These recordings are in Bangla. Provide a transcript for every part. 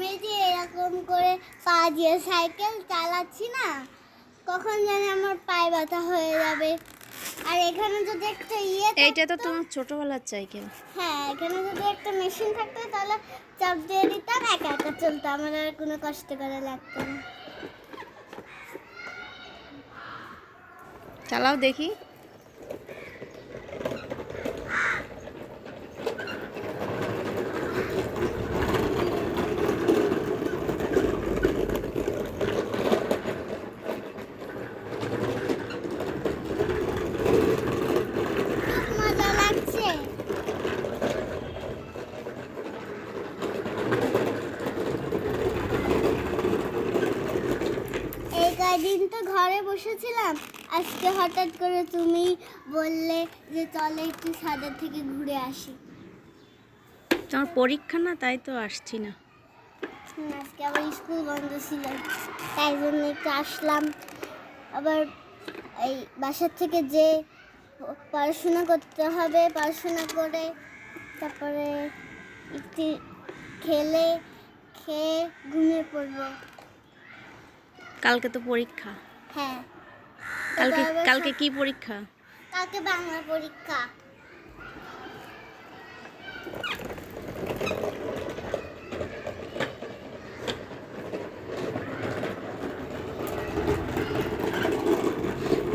এরকম করে পা দিয়ে সাইকেল চালাচ্ছি না কখন জানি আমার পায়ে ব্যথা হয়ে যাবে। আর এখানে যদি একটা ইয়ে এইটা তো তোমার ছোটবেলার সাইকেল। হ্যাঁ এখানে যদি একটা মেশিন থাকতো তাহলে চাপ দিয়ে দিতাম একা একা চলতো আমার আর কোনো কষ্ট করে লাগতো না। চালাও দেখি খুব মজা লাগছে কয়দিন তো ঘরে বসেছিলাম। আজকে হঠাৎ করে তুমি বললে যে চলে একটু সাদা থেকে ঘুরে আসি। তোমার পরীক্ষা না তাই তো আসছি না। আজকে আবার স্কুল বন্ধ ছিল তাই জন্য একটু আসলাম। আবার এই বাসার থেকে যে পড়াশোনা করতে হবে পড়াশোনা করে তারপরে একটু খেলে খেয়ে ঘুমিয়ে পড়ব। কালকে তো পরীক্ষা। হ্যাঁ। কালকে কালকে কি পরীক্ষা? কালকে বাংলা পরীক্ষা।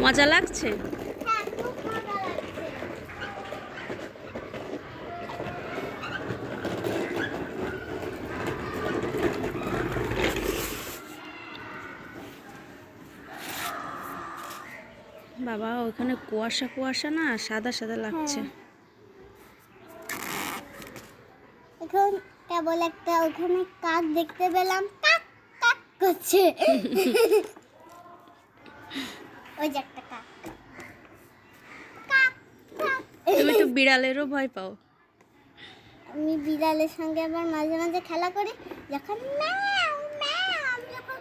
মজা লাগছে হ্যাঁ খুব মজা লাগছে বাবা ওখানে কুয়াশা কুয়াশা না সাদা সাদা লাগছে। হ্যাঁ। এখন কেবল একটা ওখানে কাক দেখতে পেলাম কাক কাক করছে। ওই যে একটা কাক। তুমি তো বিড়ালেরও ভয় পাও? আমি বিড়ালের সঙ্গে আবার মাঝে মাঝে খেলা করি যখন ম্যাও ম্যাও আমি যখন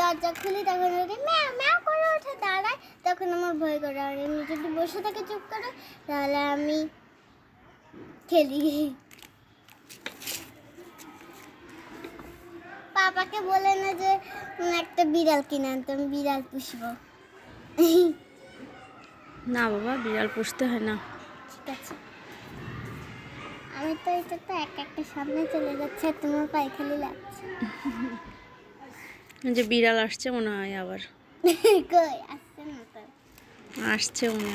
দরজা খুলি তখন ওটা ম্যাও ম্যাও করে ওঠে দাঁড়ায় তখন আমার ভয় করে। আর এমনি যদি বসে থাকে চুপ করে তাহলে আমি খেলি। পাপাকে বলে না যে একটা বিড়াল কিনে আনতে আমি বিড়াল পুষবো। না বাবা বিড়াল পুষতে হয় না। ঠিক আছে। আমি তো এটা তো এক একটা সামনে চলে যাচ্ছে আর তোমার পায়খালি লাগছে। যে বিড়াল আসছে মনে হয় আবার। কই আসছে উনি